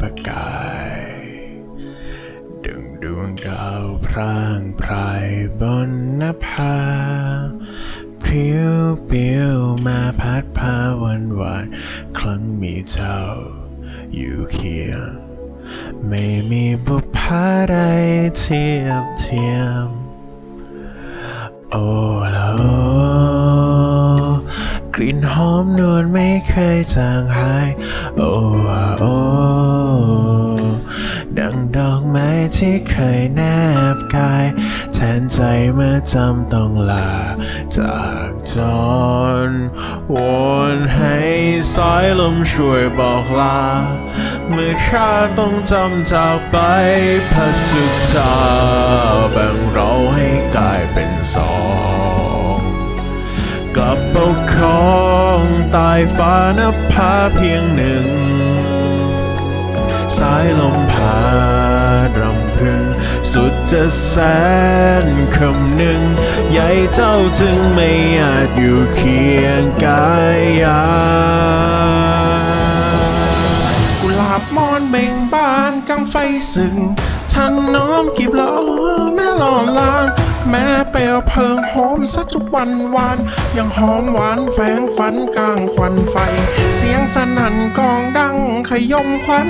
ประกาย ดึงดวงดาวพร่างพรายบนนภาพริ้วเปีวมาพัดพาวันหวาน ครั้งมีเจ้า อยู่เคียง ไม่มีบุพภาใดเทียบเทียม โอ้ลกลิ่นหอมนวลไม่เคยจางหาย โอ้โอ้ ที่เคยแนบกาย แทนใจเมื่อจำต้องลา จากจรวอนให้สายลมช่วยบอกลา เมื่อข้าต้องจำจากไปพระสุธาแบ่งเราให้กลายเป็นสองกลับปกครองตายฟ้านภาเพียงหนึ่ง สายลมพาึง สุดจะแสนคำหนึ่ง ใหญ่เจ้าจึงไม่อาจอยู่เคียงกายยากุหลาบมอนเบ่งบานกังไฟสึงท่านน้อมกีบล้ออแม่หลอนลาน แม่เปลวเพลิงหอมสักทุกวันวาน ยังหอมหวานแฝงฝันกลางควันไฟ เสียงสนั่นกองดังขยมควัน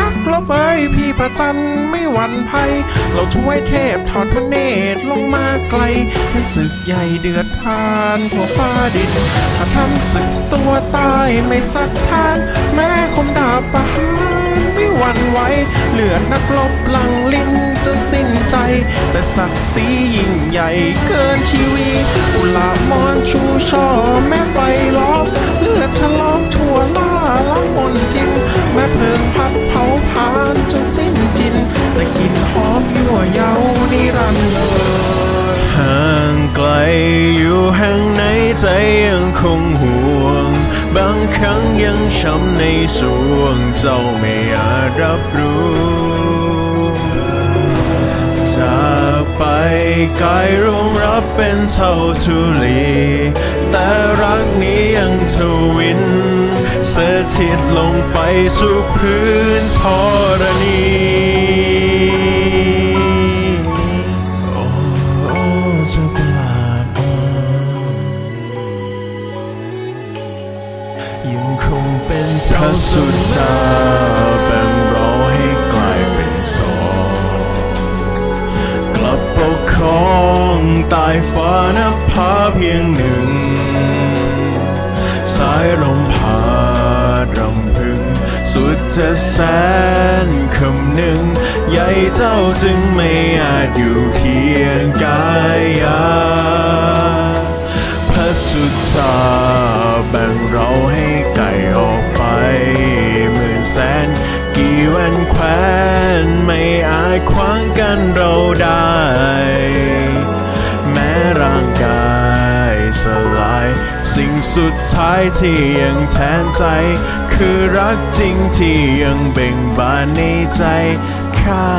นักรบเอ้ยพี่ประจันไม่หวั่นภัย เราถ้วยเทพถอดพระเนตรลงมาไกลเห็นศึกใหญ่เดือดพล่านทั่วฟ้าดินถ้าทำศึกตัวตายไม่สักทานแม้ค เลือนักรบหลังลิ้นจนสิ้นใจ แต่ศักดิ์ศรียิ่งใหญ่เกินชีวีอุลามอนชูช่อแม่ไฟล้อมเลือดฉลอมทั่วล่าล้างมนทินแม่เพลิงพัดเผาผลาญจนสิ้นจิน แต่กลินหอมยั่วเย้านิรันดร์ห่างไกลอยู่แห่งไหนใจ ครั้งยังช้ำในสวงเจ้าไม่อาจรับรู้จากไปกายร่วงรับเป็นเท่าทุลี แต่รักนี้ยังทวิน เสถิตลงไปสู่พื้นท้อง งคงเป็นเจ้าสุดท้าแบ่งเราให้กลายเป็นสองกลับปกครองตายฟ้านภาเพียงหนึ่ง สายลมพารำพึง สุดจะแสนคำหนึ่ง ใหญ่เจ้าจึงไม่อาจอยู่เคียงกายาพระสุธาแบ่งเรา ขวางกันเราได้ แม้ร่างกายสลาย สิ่งสุดท้ายที่ยังแทนใจ คือรักจริงที่ยังเบ่งบานในใจข้า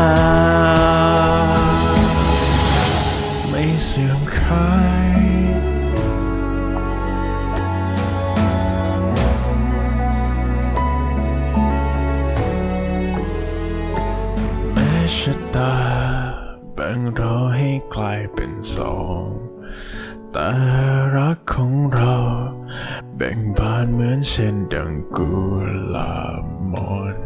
ไม่เสื่อมคลาย ชะตาแบ่งเราให้กลายเป็นสองแต่รักของเราแบ่งบานเหมือนเช่นดังกุหลาบมอน